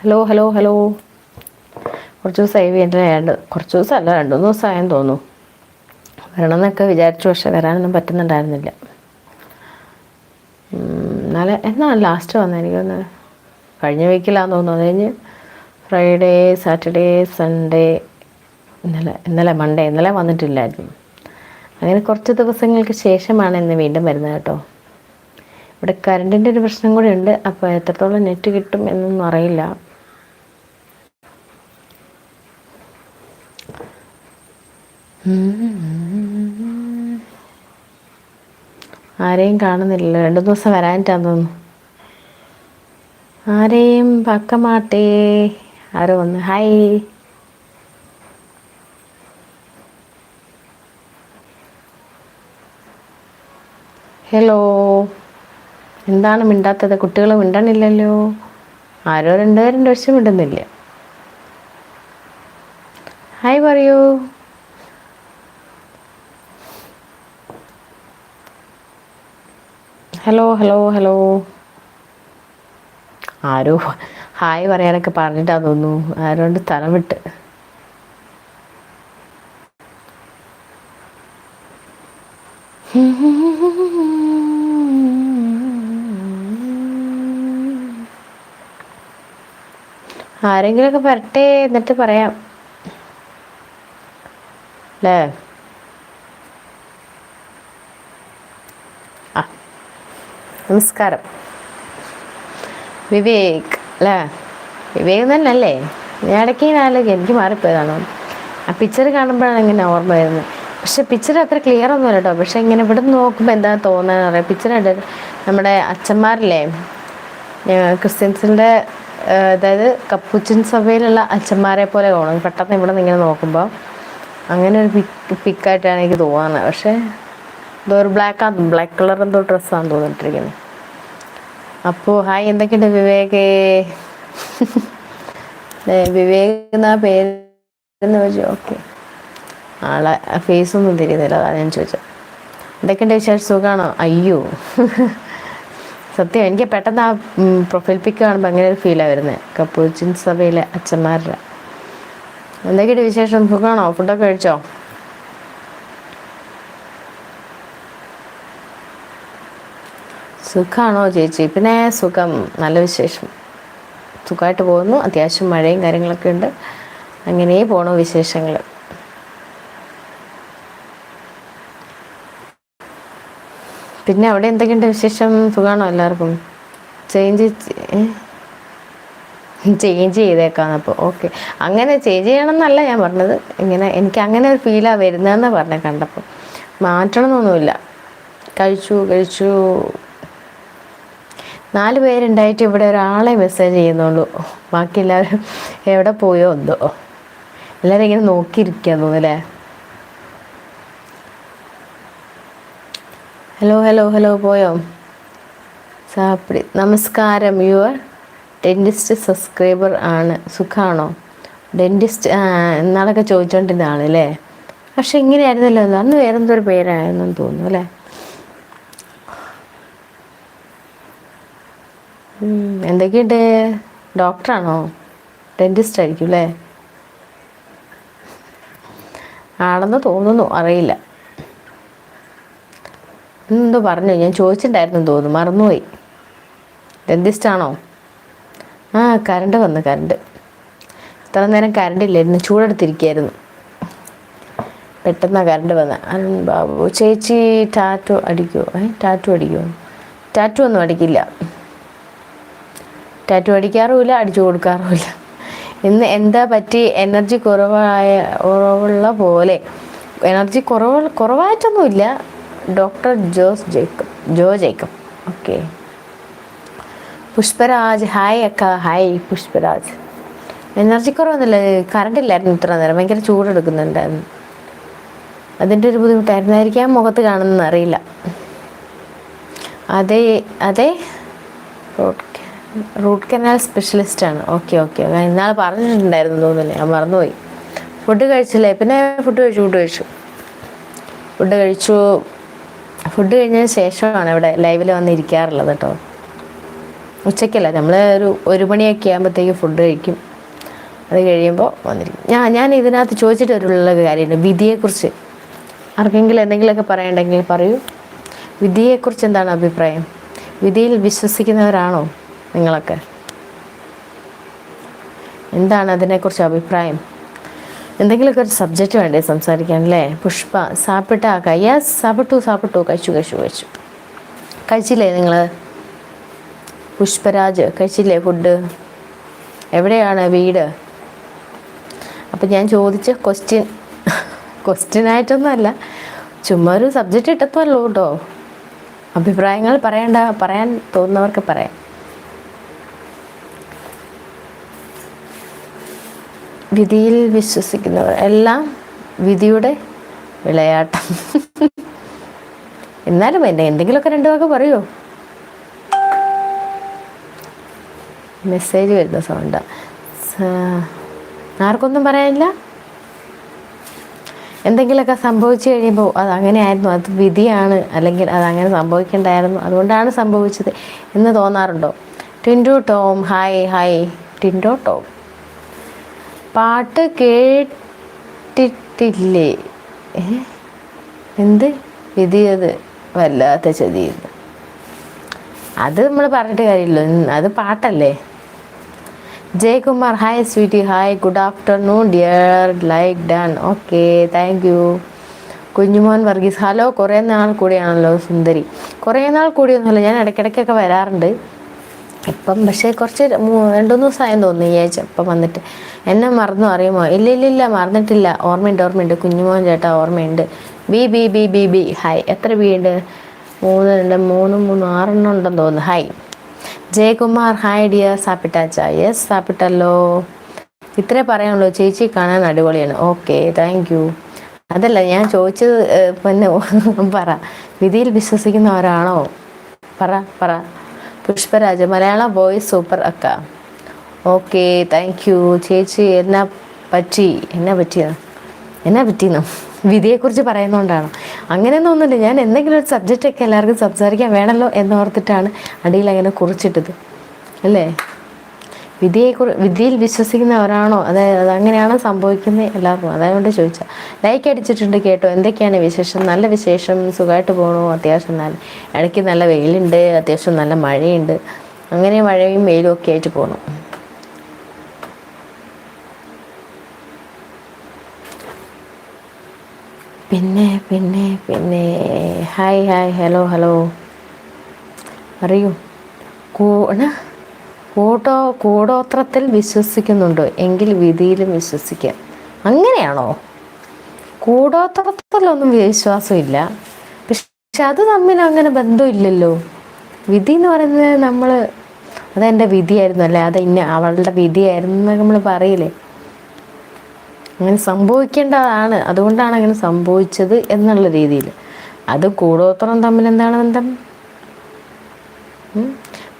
Hello hello hello കുറച്ച് ദിവസമായി വീണ്ടും രണ്ട് കുറച്ച് ദിവസമല്ല രണ്ട് മൂന്ന് ദിവസമായെന്ന് തോന്നുന്നു. വരണം എന്നൊക്കെ വിചാരിച്ചു പക്ഷെ വരാനൊന്നും പറ്റുന്നുണ്ടായിരുന്നില്ല. എന്നാൽ എന്നാണ് ലാസ്റ്റ് വന്നത്? എനിക്കൊന്ന് കഴിഞ്ഞ വീക്കിലാന്ന് തോന്നുന്നു. അത് കഴിഞ്ഞ് ഫ്രൈഡേ സാറ്റർഡേ സൺഡേ ഇന്നലെ ഇന്നലെ മൺഡേ ഇന്നലെ വന്നിട്ടില്ലായിരുന്നു. അങ്ങനെ കുറച്ച് ദിവസങ്ങൾക്ക് ശേഷമാണ് ഇന്ന് വീണ്ടും വരുന്നത് കേട്ടോ. ഇവിടെ കറണ്ടിന്റെ ഒരു പ്രശ്നം കൂടെ ഉണ്ട്. അപ്പോൾ എത്രത്തോളം നെറ്റ് കിട്ടും എന്നൊന്നും അറിയില്ല. ആരെയും കാണുന്നില്ല രണ്ടു ദിവസം വരാനിട്ടാന്ന് തോന്നുന്നു. ആരെയും പക്കമാട്ടേ. ആരോ വന്ന്. ഹായ്. ഹലോ. എന്താണ് മിണ്ടാത്തത്? കുട്ടികൾ മിണ്ടണില്ലല്ലോ. ആരോ രണ്ടുപേരും പക്ഷെ മിണ്ടുന്നില്ല ഹായ് പറയൂ. ഹലോ ഹലോ ഹലോ ആരോ ഹായ് പറയാനൊക്കെ പറഞ്ഞിട്ടാ തോന്നുന്നു. ആരോണ്ട് സ്ഥലം വിട്ട്? ആരെങ്കിലുമൊക്കെ വരട്ടെ എന്നിട്ട് പറയാം. അല്ലേ നമസ്കാരം. വിവേക് അല്ലേ? വിവേക് തന്നെ അല്ലേ ഇടയ്ക്ക് ആലോചിക്കും എനിക്ക് മാറിപ്പോയതാണ്. ആ പിക്ചർ കാണുമ്പോഴാണ് ഇങ്ങനെ ഓർമ്മ വരുന്നത്. പക്ഷെ പിക്ചർ അത്ര ക്ലിയർ ഒന്നുമല്ല കേട്ടോ. പക്ഷെ ഇങ്ങനെ ഇവിടെ നിന്ന് നോക്കുമ്പോൾ എന്താ തോന്നുന്നത് അറിയാം? പിക്ചർ നമ്മുടെ അച്ഛന്മാരില്ലേ? ക്രിസ്ത്യൻസിന്റെ അതായത് കപ്പൂച്ചൻ സഭയിലുള്ള അച്ഛന്മാരെ പോലെ തോന്നുന്നു പെട്ടെന്ന് ഇവിടെ നിന്ന് ഇങ്ങനെ നോക്കുമ്പോൾ അങ്ങനെ ഒരു പിക്ക് പിക്കായിട്ടാണ് എനിക്ക് തോന്നുന്നത്. പക്ഷേ ഒരു ബ്ലാക്ക് ആ ബ്ലാക്ക് കളർ എന്തോ ഡ്രസ്സാണെന്ന് തോന്നിട്ടിരിക്കുന്നത് അപ്പോൾ ഹായ് എന്തൊക്കെയുണ്ട് വിവേകേ? വിവേക് എന്നാ പേരെന്ന് ചോദിച്ചു? ഓക്കെ. ആളെ ഫേസ് ഒന്നും തിരിയുന്നില്ല അതാണ് ഞാൻ ചോദിച്ചത്. എന്തൊക്കെയുണ്ട് വിശേഷം? സുഖമാണോ അയ്യോ. സത്യം എനിക്ക് പെട്ടെന്ന് ആ പ്രൊഫൈൽ പിക്ക് കാണുമ്പോൾ അങ്ങനെ ഒരു ഫീലാണ് വരുന്നത് കപ്പൂച്ചിൻ സഭയിലെ അച്ഛന്മാരുടെ. എന്തൊക്കെയുണ്ട് വിശേഷം? സുഖമാണോ ഫുഡൊക്കെ കഴിച്ചോ? സുഖമാണോ ചേച്ചി? പിന്നെ സുഖം. നല്ല വിശേഷം. സുഖമായിട്ട് പോകുന്നു. അത്യാവശ്യം മഴയും കാര്യങ്ങളൊക്കെ ഉണ്ട്. അങ്ങനെ പോണു വിശേഷങ്ങൾ. പിന്നെ അവിടെ എന്തൊക്കെയുണ്ട് വിശേഷം? സുഖമാണോ എല്ലാവർക്കും? ചേഞ്ച് ചേഞ്ച് ചെയ്തേക്കാം അപ്പോൾ ഓക്കെ. അങ്ങനെ ചേഞ്ച് ചെയ്യണമെന്നല്ല ഞാൻ പറഞ്ഞത്. ഇങ്ങനെ എനിക്ക് അങ്ങനെ ഒരു ഫീലാണ് വരുന്നതെന്ന് പറഞ്ഞത് കണ്ടപ്പോൾ മാറ്റണമെന്നൊന്നുമില്ല കഴിച്ചു കഴിച്ചു. നാല് പേരുണ്ടായിട്ട് ഇവിടെ ഒരാളെ മെസ്സേജ് ചെയ്യുന്നുള്ളൂ. ബാക്കി എല്ലാവരും എവിടെ പോയോ എന്തോ. എല്ലാവരും ഇങ്ങനെ നോക്കിയിരിക്കുക തോന്നുന്നല്ലേ ഹലോ ഹലോ ഹലോ പോയോ? സാപ്പിടി. നമസ്കാരം. യുവർ ഡെന്റിസ്റ്റ് സബ്സ്ക്രൈബർ ആണ്. സുഖാണോ? ഡെന്റിസ്റ്റ് എന്നാളൊക്കെ ചോദിച്ചുകൊണ്ടിരുന്ന ആളല്ലേ? പക്ഷെ ഇങ്ങനെയായിരുന്നല്ലോ. അന്ന് വേറെന്തോ ഒരു പേരായിരുന്നു തോന്നുന്നു അല്ലേ? എന്തൊക്കെയുണ്ട്? ഡോക്ടറാണോ? ഡെന്റിസ്റ്റ് ആയിരിക്കും അല്ലേ? ആണെന്ന് തോന്നുന്നു അറിയില്ല. എന്തോ പറഞ്ഞു ഞാൻ ചോദിച്ചിട്ടുണ്ടായിരുന്നു തോന്നുന്നു മറന്നുപോയി. ഡെന്റിസ്റ്റ് ആണോ? ആ കറണ്ട് വന്നു കറണ്ട് ഇത്ര നേരം കറണ്ട് ഇല്ലായിരുന്നു ചൂടെടുത്തിരിക്കുകയായിരുന്നു. പെട്ടെന്നാണ് കറണ്ട് വന്നത് ബാബു ചേച്ചി ടാറ്റു അടിക്കുമോ ഏ ടാറ്റു അടിക്കുമോ ടാറ്റു ഒന്നും അടിക്കില്ല. ടാറ്റു അടിക്കാറുമില്ല അടിച്ചു കൊടുക്കാറുമില്ല. ഇന്ന് എന്താ പറ്റി? എനർജി കുറവായ കുറവുള്ള പോലെ. എനർജി കുറവ് കുറവായിട്ടൊന്നുമില്ല. Doctor Jose Jacob Jo Jacob. Okay. Pushparaj hi അക്ക ഹായ് പുഷ്പരാജ്. എനർജി കുറവൊന്നുമില്ല. കറണ്ട് ഇല്ലായിരുന്നു ഇത്ര നേരം. ഭയങ്കര ചൂടെടുക്കുന്നുണ്ടായിരുന്നു. അതിന്റെ ഒരു ബുദ്ധിമുട്ടായിരുന്നായിരിക്കാം മുഖത്ത് കാണുന്നതെന്ന് അറിയില്ല. അതെ അതെ. റൂട്ട് റൂട്ട് കനാൽ സ്പെഷ്യലിസ്റ്റ് ആണ്. ഓക്കെ ഓക്കെ ഇന്നാൾ പറഞ്ഞിട്ടുണ്ടായിരുന്നു തോന്നുന്നു. ഞാൻ മറന്നുപോയി. ഫുഡ് കഴിച്ചില്ലേ? പിന്നെ ഫുഡ് കഴിച്ചു ഫുഡ് കഴിച്ചു. ഫുഡ് കഴിച്ചു. ഫുഡ് കഴിഞ്ഞതിന് ശേഷമാണ് ഇവിടെ ലൈവിൽ വന്ന് ഇരിക്കാറുള്ളത് കേട്ടോ ഉച്ചയ്ക്കല്ല നമ്മൾ ഒരു ഒരു മണിയൊക്കെ ആകുമ്പോഴത്തേക്ക് ഫുഡ് കഴിക്കും. അത് കഴിയുമ്പോൾ വന്നിരിക്കും ഞാൻ ഞാൻ ഇതിനകത്ത് ചോദിച്ചിട്ട് ഒരുള്ള കാര്യമുണ്ട് വിധിയെക്കുറിച്ച്. ആർക്കെങ്കിലും എന്തെങ്കിലുമൊക്കെ പറയണ്ടെങ്കിൽ പറയൂ. വിധിയെക്കുറിച്ച് എന്താണ് അഭിപ്രായം? വിധിയിൽ വിശ്വസിക്കുന്നവരാണോ? നിങ്ങളൊക്കെ? എന്താണ് അതിനെക്കുറിച്ച് അഭിപ്രായം? എന്തെങ്കിലുമൊക്കെ ഒരു സബ്ജക്റ്റ് വേണ്ടേ സംസാരിക്കാൻ അല്ലേ? പുഷ്പ സാപ്പിട്ട യെസ് സാപ്പിട്ടു സാപ്പിട്ടു കഴിച്ചു കഴിച്ചു കഴിച്ചു. കഴിച്ചില്ലേ നിങ്ങൾ പുഷ്പരാജ് കഴിച്ചില്ലേ ഫുഡ് എവിടെയാണ് വീട്? അപ്പം ഞാൻ ചോദിച്ച ക്വസ്റ്റ്യൻ ക്വസ്റ്റ്യനായിട്ടൊന്നുമല്ല ചുമ്മാ ഒരു സബ്ജക്റ്റ് ഇട്ടത്തല്ലോ കേട്ടോ. അഭിപ്രായങ്ങൾ പറയണ്ട പറയാൻ തോന്നുന്നവർക്ക് പറയാം. വിധിയിൽ വിശ്വസിക്കുന്നവർ എല്ലാം വിധിയുടെ വിളയാട്ടം. എന്നാലും എന്നെ എന്തെങ്കിലുമൊക്കെ രണ്ടു വാക്ക് പറയൂ? മെസ്സേജ് വരുന്ന സൗണ്ട്. ആർക്കൊന്നും പറയാനില്ല? എന്തെങ്കിലുമൊക്കെ സംഭവിച്ചു കഴിയുമ്പോൾ അത് അങ്ങനെയായിരുന്നു അത് വിധിയാണ്. അല്ലെങ്കിൽ അത് അങ്ങനെ സംഭവിക്കേണ്ടായിരുന്നു. അതുകൊണ്ടാണ് സംഭവിച്ചത് എന്ന് തോന്നാറുണ്ടോ? Tindu Tom hi hi. Tindo Tom. പാട്ട് കേട്ടിട്ടില്ലേ? എന്ത്? വിധിയത് വല്ലാത്ത ചതിയുന്നു അത് നമ്മൾ പറഞ്ഞിട്ട് കാര്യമില്ല. അത് പാട്ടല്ലേ? Jayakumar hi sweety hi good afternoon dear like done okay thank you Kunjumon Varghese hello കുറേ നാൾ കൂടിയാണല്ലോ സുന്ദരി. കുറേ നാൾ കൂടിയൊന്നുമല്ല ഞാൻ ഇടയ്ക്കിടയ്ക്കൊക്കെ വരാറുണ്ട്. ഇപ്പം പക്ഷേ കുറച്ച് മൂ- രണ്ട് ദിവസമായെന്ന് തോന്നുന്നു ഈ ആഴ്ച ഇപ്പം വന്നിട്ട്. എന്നെ മറന്നു അറിയുമോ? ഇല്ല ഇല്ല ഇല്ല മറന്നിട്ടില്ല. ഓർമ്മയുണ്ട് ഓർമ്മയുണ്ട്. കുഞ്ഞുമോൻ ചേട്ടാ ഓർമ്മയുണ്ട്. B B B B B. Hi എത്ര ബി ഉണ്ട്? മൂന്ന് രണ്ട് മൂന്ന് മൂന്ന് ആറെണ്ണം ഉണ്ടെന്ന് തോന്നുന്നു. ഹായ് ജയകുമാർ ഹായ് ഡിയർ സാപ്പിട്ടാച്ച യെസ് സാപ്പിട്ടല്ലോ. ഇത്രേ പറയാനുള്ളൂ. ചേച്ചി കാണാൻ അടിപൊളിയാണ്. ഓക്കെ താങ്ക് യു അതല്ല ഞാൻ ചോദിച്ചത് പിന്നെ പറ. വിധിയിൽ വിശ്വസിക്കുന്നവരാണോ പറ പറ. പുഷ്പരാജ് മലയാള വോയിസ് സൂപ്പർ അക്ക. ഓക്കെ താങ്ക് യു ചേച്ചി എന്നാ പറ്റി? എന്നാ പറ്റിയത് എന്നാ പറ്റിയെന്നോ? വിധിയെക്കുറിച്ച് പറയുന്നതുകൊണ്ടാണോ അങ്ങനെയൊന്നും ഒന്നുമില്ല ഞാൻ എന്തെങ്കിലും ഒരു സബ്ജക്റ്റൊക്കെ എല്ലാവർക്കും സംസാരിക്കാൻ വേണമല്ലോ എന്നോർത്തിട്ടാണ് അടിയിൽ അങ്ങനെ കുറിച്ചിട്ടത്. അല്ലേ? വിധിയെ കുറി വിധിയിൽ വിശ്വസിക്കുന്നവരാണോ അതായത് അത് അങ്ങനെയാണോ സംഭവിക്കുന്നത് എല്ലാവർക്കും. അതുകൊണ്ട് ചോദിച്ചാൽ ലൈക്ക് അടിച്ചിട്ടുണ്ട് കേട്ടോ. എന്തൊക്കെയാണ് വിശേഷം? നല്ല വിശേഷം. സുഖമായിട്ട് പോകണു അത്യാവശ്യം നല്ല ഇടയ്ക്ക് നല്ല വെയിലുണ്ട്. അത്യാവശ്യം നല്ല മഴയുണ്ട്. അങ്ങനെ മഴയും വെയിലും ഒക്കെ ആയിട്ട് പോകണം പിന്നെ പിന്നെ പിന്നെ. ഹായ് ഹായ് ഹലോ ഹലോ അറിയൂ കൂണ കൂടോ കൂടോത്രത്തിൽ വിശ്വസിക്കുന്നുണ്ടോ. എങ്കിൽ വിധിയിലും വിശ്വസിക്കുക അങ്ങനെയാണോ? കൂടോത്രത്തിലൊന്നും വിശ്വാസമില്ല. പക്ഷെ അത് തമ്മിൽ അങ്ങനെ ബന്ധമില്ലല്ലോ. വിധി എന്ന് പറയുന്നത് നമ്മൾ അതെന്റെ വിധിയായിരുന്നു അല്ലേ? അത് ഇന്ന അവളുടെ വിധിയായിരുന്നു നമ്മൾ പറയില്ലേ? അങ്ങനെ സംഭവിക്കേണ്ടതാണ്. അതുകൊണ്ടാണ് അങ്ങനെ സംഭവിച്ചത് എന്നുള്ള രീതിയിൽ. അത് കൂടോത്രം തമ്മിൽ എന്താണ് ബന്ധം?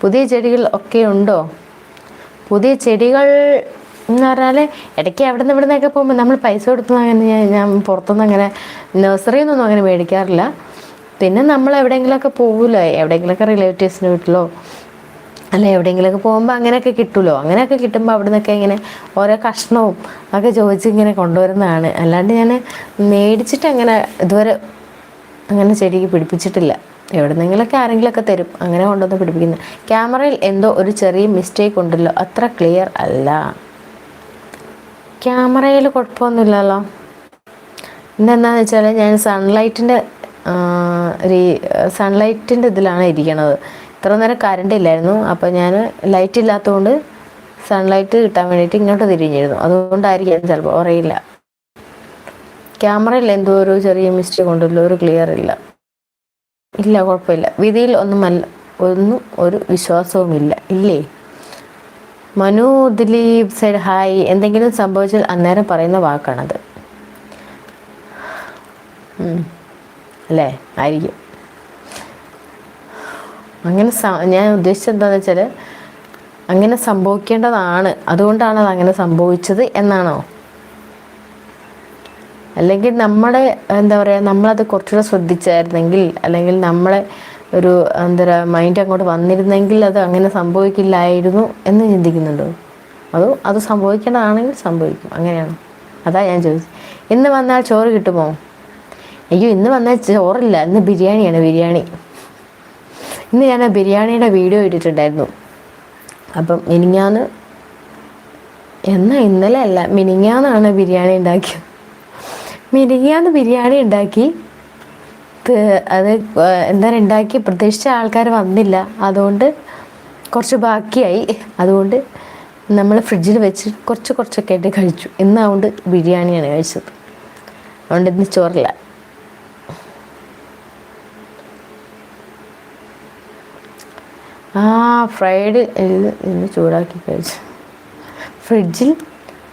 പുതിയ ചെടികൾ ഒക്കെ ഉണ്ടോ? പുതിയ ചെടികൾ എന്ന് പറഞ്ഞാൽ ഇടയ്ക്ക് അവിടെ നിന്ന് ഇവിടെ നിന്നൊക്കെ പോകുമ്പോൾ നമ്മൾ പൈസ കൊടുത്തുനിന്ന് അങ്ങനെ ഞാൻ ഞാൻ പുറത്തുനിന്ന് അങ്ങനെ നഴ്സറിയിൽ നിന്നൊന്നും അങ്ങനെ മേടിക്കാറില്ല. പിന്നെ നമ്മൾ എവിടെയെങ്കിലുമൊക്കെ പോകില്ലോ എവിടെയെങ്കിലുമൊക്കെ റിലേറ്റീവ്സിന്റെ വീട്ടിലോ? അല്ല എവിടെയെങ്കിലുമൊക്കെ പോകുമ്പോൾ അങ്ങനെയൊക്കെ കിട്ടുമല്ലോ? അങ്ങനെയൊക്കെ കിട്ടുമ്പോൾ അവിടെ നിന്നൊക്കെ ഇങ്ങനെ ഓരോ കഷ്ണവും ഒക്കെ ചോദിച്ച് ഇങ്ങനെ കൊണ്ടുവരുന്നതാണ്. അല്ലാണ്ട് ഞാൻ മേടിച്ചിട്ട് അങ്ങനെ ഇതുവരെ അങ്ങനെ ചെടിക്ക് പിടിപ്പിച്ചിട്ടില്ല. എവിടെന്നെങ്കിലൊക്കെ ആരെങ്കിലുമൊക്കെ തരും. അങ്ങനെ കൊണ്ടുവന്ന് പിടിപ്പിക്കുന്നത് ക്യാമറയിൽ എന്തോ ഒരു ചെറിയ മിസ്റ്റേക്ക് ഉണ്ടല്ലോ. അത്ര ക്ലിയർ അല്ല. ക്യാമറയിൽ കുഴപ്പമൊന്നുമില്ലല്ലോ. ഇന്നെന്താണെന്ന് വെച്ചാൽ ഞാൻ സൺലൈറ്റിന്റെ സൺലൈറ്റിന്റെ ഇതിലാണ് ഇരിക്കണത്. ഇത്ര നേരം കറണ്ട് ഇല്ലായിരുന്നു. അപ്പോൾ ഞാൻ ലൈറ്റ് ഇല്ലാത്തതുകൊണ്ട് സൺലൈറ്റ് കിട്ടാൻ വേണ്ടിയിട്ട് ഇങ്ങോട്ട് തിരിഞ്ഞിരുന്നു. അതുകൊണ്ടായിരിക്കും ചിലപ്പോൾ അറിയില്ല. ക്യാമറയിൽ എന്തോ ഒരു ചെറിയ മിസ്റ്റേക്ക് ഉണ്ടല്ലോ ഒരു ക്ലിയർ ഇല്ല. ഇല്ല കുഴപ്പമില്ല. വിധിയിൽ ഒന്നുമല്ല ഒന്നും ഒരു വിശ്വാസവുമില്ല ഇല്ലേ. മനു ദിലീപ് സൈഡ് ഹായ് എന്തെങ്കിലും സംഭവിച്ചാൽ അന്നേരം പറയുന്ന വാക്കാണത്. അല്ലേ? ആയിരിക്കും. അങ്ങനെ ഞാൻ ഉദ്ദേശിച്ചത് എന്താണെന്ന് വെച്ചാൽ അങ്ങനെ സംഭവിക്കേണ്ടതാണ്. അതുകൊണ്ടാണ് അത് അങ്ങനെ സംഭവിച്ചത് എന്നാണോ? അല്ലെങ്കിൽ നമ്മുടെ എന്താ പറയുക നമ്മളത് കുറച്ചുകൂടെ ശ്രദ്ധിച്ചായിരുന്നെങ്കിൽ അല്ലെങ്കിൽ നമ്മളെ ഒരു എന്താ പറയുക മൈൻഡ് അങ്ങോട്ട് വന്നിരുന്നെങ്കിൽ അത് അങ്ങനെ സംഭവിക്കില്ലായിരുന്നു എന്ന് ചിന്തിക്കുന്നുണ്ടോ? അതോ അത് സംഭവിക്കേണ്ടതാണെങ്കിൽ സംഭവിക്കും. അങ്ങനെയാണ്? അതാ ഞാൻ ചോദിച്ചത്. ഇന്ന് വന്നാൽ ചോറ് കിട്ടുമോ? അയ്യോ ഇന്ന് വന്നാൽ ചോറില്ല. ഇന്ന് ബിരിയാണിയാണ് ബിരിയാണി. ഇന്ന് ഞാൻ ആ ബിരിയാണിയുടെ വീഡിയോ ഇട്ടിട്ടുണ്ടായിരുന്നു. അപ്പം മിനിങ്ങാന്ന് എന്നാ ഇന്നലെ അല്ല മിനിങ്ങാന്നാണ് ബിരിയാണി ഉണ്ടാക്കിയത്. മിനിങ്ങാന്ന് ബിരിയാണി ഉണ്ടാക്കി അത് എന്താ ഉണ്ടാക്കി പ്രതീക്ഷിച്ച ആൾക്കാർ വന്നില്ല. അതുകൊണ്ട് കുറച്ച് ബാക്കിയായി. അതുകൊണ്ട് നമ്മൾ ഫ്രിഡ്ജിൽ വെച്ച് കുറച്ച് കുറച്ചൊക്കെ ആയിട്ട് കഴിച്ചു. ഇന്ന് അതുകൊണ്ട് ബിരിയാണിയാണ് കഴിച്ചത്. അതുകൊണ്ട് ഇന്ന് ചോറില്ല. ആ ഫ്രൈഡ് ഇന്ന് ചൂടാക്കി കഴിച്ചു. ഫ്രിഡ്ജിൽ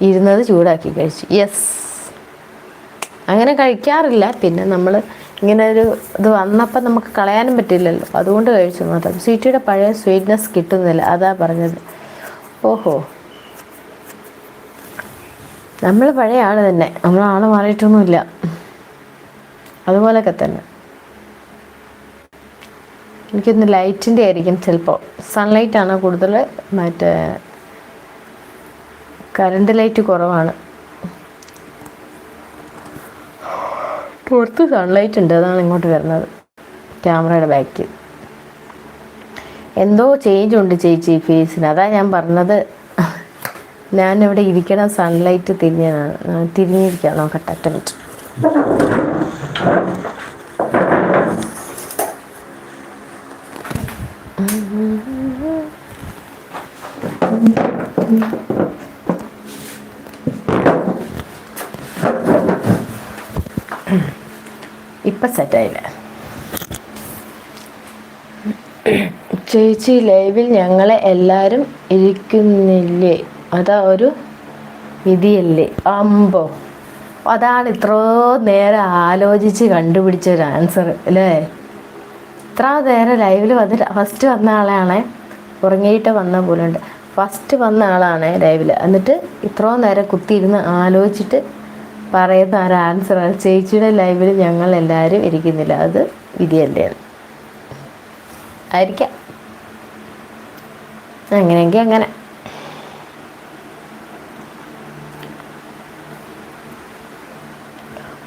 ഇരുന്നത് ചൂടാക്കി കഴിച്ചു. യെസ്. അങ്ങനെ കഴിക്കാറില്ല. പിന്നെ നമ്മൾ ഇങ്ങനെ ഒരു ഇത് വന്നപ്പോൾ നമുക്ക് കളയാനും പറ്റില്ലല്ലോ. അതുകൊണ്ട് കഴിച്ചു മാത്രം. സ്വീറ്റിയുടെ പഴയ സ്വീറ്റ്നെസ് കിട്ടുന്നില്ല. അതാ പറഞ്ഞത്. ഓഹോ. നമ്മൾ പഴയ ആൾ തന്നെ. നമ്മൾ ആൾ മാറിയിട്ടൊന്നുമില്ല. അതുപോലൊക്കെ തന്നെ. എനിക്കൊന്ന് ലൈറ്റിന്റെ ആയിരിക്കും ചിലപ്പോൾ സൺലൈറ്റാണ് കൂടുതൽ മറ്റേ കറണ്ട് ലൈറ്റ് കുറവാണ്. പുറത്ത് സൺലൈറ്റ് ഉണ്ട്. അതാണ് ഇങ്ങോട്ട് വരുന്നത്. ക്യാമറയുടെ ബാക്കിൽ എന്തോ ചേഞ്ച് ഉണ്ട് ചേച്ചി ഫേസിന് അതാ ഞാൻ പറഞ്ഞത്. ഞാൻ ഇവിടെ ഇരിക്കണം സൺലൈറ്റ് തിരിഞ്ഞാണ് തിരിഞ്ഞിരിക്കാം. നോക്കട്ടെ ഒറ്റ ഇപ്പം സെറ്റായില്ല? ചേച്ചി ലൈവിൽ ഞങ്ങളെ എല്ലാവരും ഇരിക്കുന്നില്ലേ? അതാ ഒരു വിധിയല്ലേ അമ്പോ. അതാണ് ഇത്രോ നേരം ആലോചിച്ച് കണ്ടുപിടിച്ച ഒരു ആൻസർ അല്ലേ? ഇത്ര നേരം ലൈവിൽ വന്നിട്ട് ഫസ്റ്റ് വന്ന ആളാണേ ഉറങ്ങിയിട്ട് വന്ന പോലെ ഉണ്ട് ഫസ്റ്റ് വന്ന ആളാണേ ലൈവിൽ എന്നിട്ട് ഇത്രയും നേരം കുത്തിയിരുന്ന് ആലോചിച്ചിട്ട് പറയുന്ന ഒരു ആൻസറാണ് ചേച്ചിയുടെ ലൈവിൽ ഞങ്ങൾ എല്ലാവരും ഇരിക്കുന്നില്ല. അത് വിധി തന്നെയാണ്. ആയിരിക്കാം. അങ്ങനെയെങ്കിൽ അങ്ങനെ.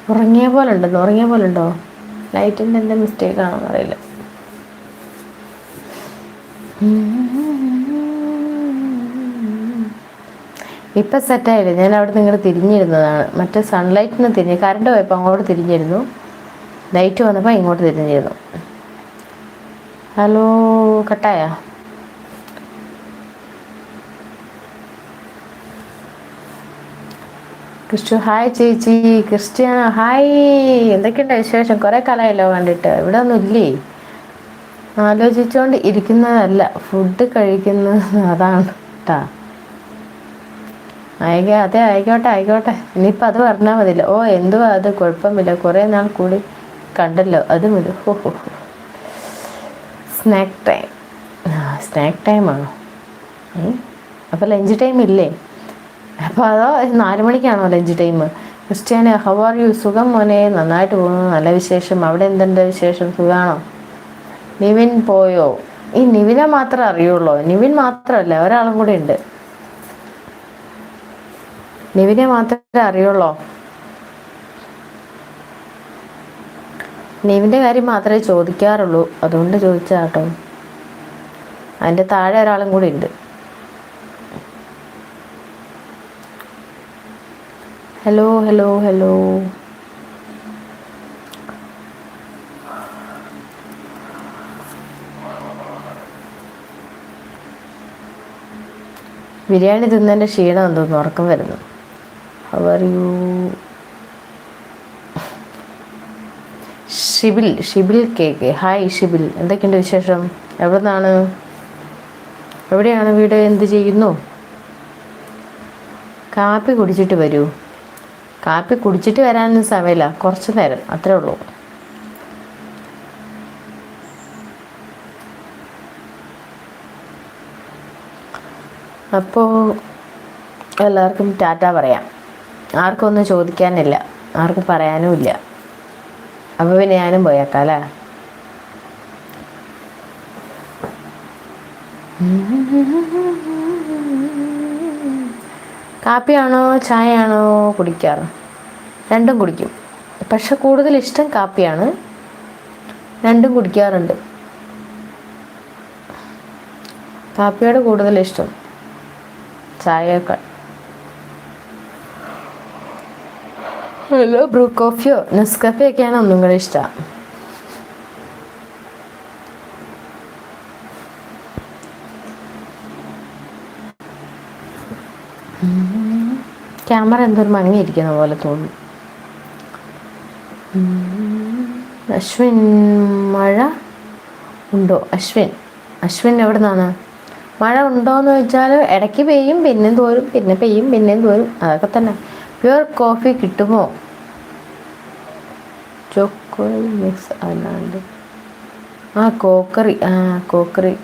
ഉറങ്ങിയ പോലെ ഉണ്ടെന്ന് ഉറങ്ങിയ പോലെ ഉണ്ടോ? ലൈറ്റിന്റെ എന്താ മിസ്റ്റേക്ക് ആണോ ഇപ്പം സെറ്റായില്ലേ ഞാൻ അവിടെ നിങ്ങൾ തിരിഞ്ഞിരുന്നതാണ്. മറ്റേ സൺലൈറ്റിന് തിരിഞ്ഞ് കറണ്ട് പോയപ്പോൾ അങ്ങോട്ട് തിരിഞ്ഞിരുന്നു. ലൈറ്റ് വന്നപ്പോൾ ഇങ്ങോട്ട് തിരിഞ്ഞിരുന്നു. ഹലോ കട്ടായ? ക്രിസ്റ്റു ഹായ് ചേച്ചി. ക്രിസ്ത്യാന ഹായ് എന്തൊക്കെയുണ്ട് വിശേഷം? കുറേ കാലമായല്ലോ കണ്ടിട്ട്. ഇവിടെ ഒന്നും ഇല്ലേ? ആലോചിച്ചുകൊണ്ട് ഇരിക്കുന്നതല്ല. ഫുഡ് കഴിക്കുന്നത് അതാണ് കേട്ടാ ആയിക്കോ അതെ ആയിക്കോട്ടെ ആയിക്കോട്ടെ. ഇനിയിപ്പോൾ അത് പറഞ്ഞാൽ മതിയല്ലോ. ഓ എന്തുവാ അത്? കുഴപ്പമില്ല. കുറേ നാൾ കൂടി കണ്ടല്ലോ. അത് മതി ഹോ ഹോ സ്നാക്ക് ടൈം സ്നാക്ക് ടൈമാണോ അപ്പോൾ ലഞ്ച് ടൈം ഇല്ലേ? അപ്പോൾ അതോ നാല് മണിക്കാണോ ലഞ്ച് ടൈം ക്രിസ്ത്യാനി ഹൗ ആർ യു സുഖം മോനെ. നന്നായിട്ട് പോകുന്നു. നല്ല വിശേഷം. അവിടെ എന്തുണ്ട് വിശേഷം? സുഖമാണോ നിവിൻ പോയോ? ഈ നിവിനെ മാത്രമേ അറിയുള്ളൂ? നിവിൻ മാത്രമല്ല. ഒരാളും കൂടെ ഉണ്ട്. നിവിനെ മാത്രമേ അറിയുള്ളോ? നിവിന്റെ കാര്യം മാത്രമേ ചോദിക്കാറുള്ളൂ. അതുകൊണ്ട് ചോദിച്ചാട്ടോ. അതിന്റെ താഴെ ഒരാളും കൂടി ഉണ്ട്. Hello hello hello. ബിരിയാണി തിന്നതിന്റെ ക്ഷീണം എന്തോന്ന് ഉറക്കം വരുന്നു. How are you Shibil Shibil cake hi Shibil എന്തൊക്കെയുണ്ട് വിശേഷം? എവിടെ എവിടെയാണ് വീട്? എന്ത് ചെയ്യുന്നു? കാപ്പി കുടിച്ചിട്ട് വരൂ. കാപ്പി കുടിച്ചിട്ട് വരാനൊന്നും സമയമില്ല. കുറച്ച് നേരം. അത്രേ ഉള്ളൂ. അപ്പോൾ എല്ലാവർക്കും ടാറ്റ പറയാം. ആർക്കും ഒന്നും ചോദിക്കാനില്ല. ആർക്കും പറയാനും ഇല്ല. അപ്പോൾ പിന്നെ ഞാനും പോയേക്കാം അല്ലേ? കാപ്പിയാണോ ചായയാണോ കുടിക്കാറ്? രണ്ടും കുടിക്കും. പക്ഷെ കൂടുതൽ ഇഷ്ടം കാപ്പിയാണ്. രണ്ടും കുടിക്കാറുണ്ട്. കാപ്പിയോട് കൂടുതൽ ഇഷ്ടം ചായയേക്കാൾ. ഹലോ ബ്രൂ കോഫിയോ നെസ്കഫയൊക്കെയാണ് ഒന്നും കൂടെ ഇഷ്ടം. ക്യാമറ എന്തൊരു മങ്ങിയിരിക്കുന്ന പോലെ തോന്നുന്നു. അശ്വിൻ മഴ ഉണ്ടോ? അശ്വിൻ അശ്വിൻ എവിടെ നിന്നാണ് മഴ ഉണ്ടോ എന്ന് വെച്ചാൽ ഇടയ്ക്ക് പെയ്യും പിന്നെയും തോരും പിന്നെ പെയ്യും പിന്നെയും തോരും. അതൊക്കെ തന്നെ. പ്യുവർ കോഫി കിട്ടുമോ? ചോക്കോ മിക്സ് അല്ലാണ്ട്. ആ കോക്കറി ആ കോക്കറി.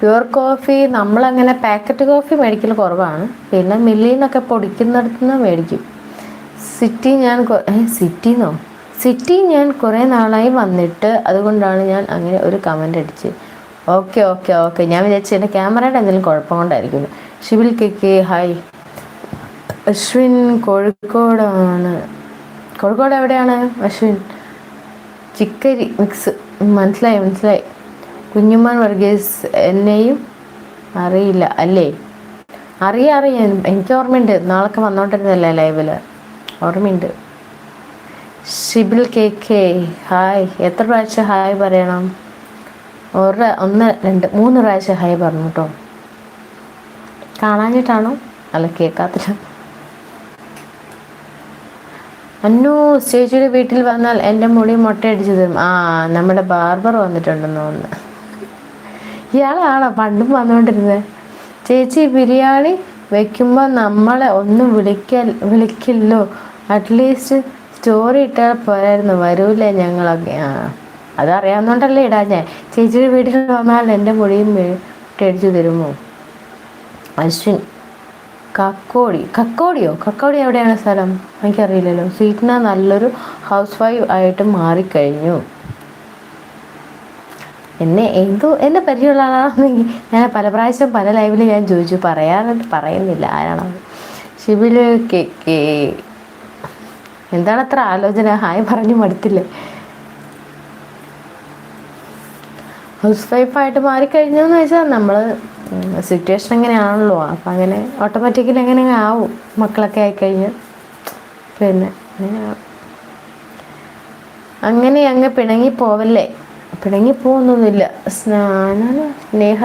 പ്യുവർ കോഫി നമ്മളങ്ങനെ പാക്കറ്റ് കോഫി മേടിക്കൽ കുറവാണ്. പിന്നെ മില്ലിൽ നിന്നൊക്കെ പൊടിക്കുന്നിടത്ത് നിന്ന് മേടിക്കും സിറ്റി ഞാൻ സിറ്റിന്നോ സിറ്റി ഞാൻ കുറേ നാളായി വന്നിട്ട് അതുകൊണ്ടാണ് ഞാൻ അങ്ങനെ ഒരു കമന്റ് അടിച്ച് ഓക്കെ ഓക്കെ ഓക്കെ ഞാൻ വിചാരിച്ചു എന്റെ ക്യാമറയുടെ എന്തെങ്കിലും കുഴപ്പം കൊണ്ടായിരിക്കും Shibil K K hi Ashwin കോഴിക്കോടാണ്. കോഴിക്കോട് എവിടെയാണ് അശ്വിൻ? ചിക്കരി മിക്സ് മനസ്സിലായി മനസ്സിലായി. കുഞ്ഞുമാൻ വർഗീസ് എന്നെയും അറിയില്ല അല്ലേ? അറിയാം അറിയാം. എനിക്ക് ഓർമ്മയുണ്ട്. നാളൊക്കെ വന്നോണ്ടിരുന്നല്ലേ ലൈവിൽ ഓർമ്മയുണ്ട്. ഷിബിൽ കെ കെ ഹായ് എത്ര പ്രാവശ്യം ഹായ് പറയണം? ഒരു ഒന്ന് രണ്ട് മൂന്ന് പ്രാവശ്യം ഹായ് പറഞ്ഞു കേട്ടോ കാണാഞ്ഞിട്ടാണോ? അല്ല കേൾക്കാത്തില്ല. അന്നു ചേച്ചിയുടെ വീട്ടിൽ വന്നാൽ എന്റെ മുടി മുട്ടയടിച്ചു തരും. ആ നമ്മുടെ ബാർബർ വന്നിട്ടുണ്ടെന്ന് തോന്നുന്നു. ഇയാളാണോ പണ്ടും വന്നുകൊണ്ടിരുന്നത് ചേച്ചി ബിരിയാണി വെക്കുമ്പോൾ നമ്മളെ ഒന്നും വിളിക്ക വിളിക്കില്ലോ അറ്റ്ലീസ്റ്റ് സ്റ്റോറി ഇട്ടാൽ പോരായിരുന്നു. വരൂലേ ഞങ്ങളൊക്കെ. ആ അതറിയാവുന്നതുകൊണ്ടല്ലേ ഇടാ ഞാൻ ചേച്ചിയുടെ വീട്ടിൽ വന്നാൽ എന്റെ മുടിയും മുട്ടയടിച്ചു തരുമോ? അശ്വിൻ കക്കോടി. കക്കോടിയോ? കക്കോടി എവിടെയാണ് സ്ഥലം? എനിക്കറിയില്ലല്ലോ. സീറ്റിന നല്ലൊരു ഹൗസ് വൈഫ് ആയിട്ട് മാറിക്കഴിഞ്ഞു. എന്നെ എന്തോ എന്നെ പരിചയമുള്ള ആളാണെന്നെങ്കിൽ ഞാൻ പല പ്രാവശ്യം പല ലൈവിൽ ഞാൻ ചോദിച്ചു. പറയാറുണ്ട് പറയുന്നില്ല ആരാണത് ഷിബിൽ കെ കെ. എന്താണ് അത്ര ആലോചന? ഹായ് പറഞ്ഞു മടുത്തില്ലേ? ഹൗസ് വൈഫായിട്ട് മാറിക്കഴിഞ്ഞു എന്ന് വെച്ചാൽ നമ്മൾ സിറ്റുവേഷൻ അങ്ങനെയാണല്ലോ അപ്പം അങ്ങനെ ഓട്ടോമാറ്റിക്കലി അങ്ങനെ ആവും. മക്കളൊക്കെ ആയിക്കഴിഞ്ഞ്. പിന്നെ അങ്ങനെ അങ്ങ് പിണങ്ങി പോവല്ലേ പിണങ്ങി പോകുന്നൊന്നുമില്ല സ്നാന സ്നേഹ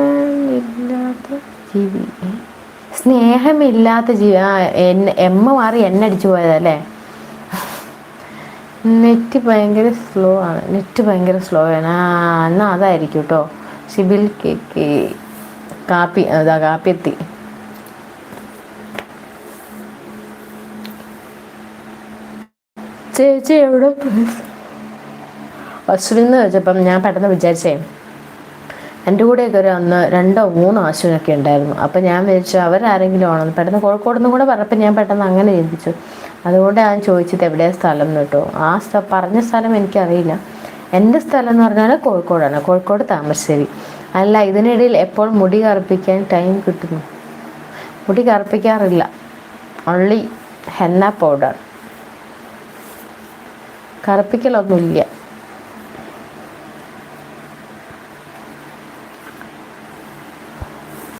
സ്നേഹമില്ലാത്ത ജീവി സ്നേഹമില്ലാത്ത ജീവി ആ എന്നെ എമ്മ മാറി എന്നെ അടിച്ചു പോയതല്ലേ? നെറ്റ് ഭയങ്കര സ്ലോ ആണ്. നെറ്റ് ഭയങ്കര സ്ലോ ആണ്. എന്നാൽ അതായിരിക്കും കേട്ടോ സിബിൽ കേക്ക് കാപ്പി അതാ കാപ്പി എത്തി ചേച്ചി എവിടെ അശ്വിൻ എന്ന് വെച്ചപ്പം ഞാൻ പെട്ടെന്ന് വിചാരിച്ചേ എന്റെ കൂടെയൊക്കെ ഒരു അന്ന് രണ്ടോ മൂന്നോ അശ്വിനൊക്കെ ഉണ്ടായിരുന്നു. അപ്പം ഞാൻ വിചാരിച്ചു അവരാരെങ്കിലും ആണെന്ന്. പെട്ടെന്ന് കോഴിക്കോട് നിന്നും കൂടെ പറഞ്ഞപ്പോൾ ഞാൻ പെട്ടെന്ന് അങ്ങനെ ചിന്തിച്ചു. അതുകൊണ്ട് ഞാൻ ചോദിച്ചത് എവിടെയാണ് സ്ഥലം എന്ന് കേട്ടോ. ആ പറഞ്ഞ സ്ഥലം എനിക്കറിയില്ല. എന്റെ സ്ഥലം എന്ന് പറഞ്ഞാൽ കോഴിക്കോടാണ്. കോഴിക്കോട് താമരശ്ശേരി. അല്ല ഇതിനിടയിൽ എപ്പോൾ മുടി കറുപ്പിക്കാൻ ടൈം കിട്ടുന്നു? മുടി കറുപ്പിക്കാറില്ല. Only henna powder കറുപ്പിക്കലൊന്നുമില്ല.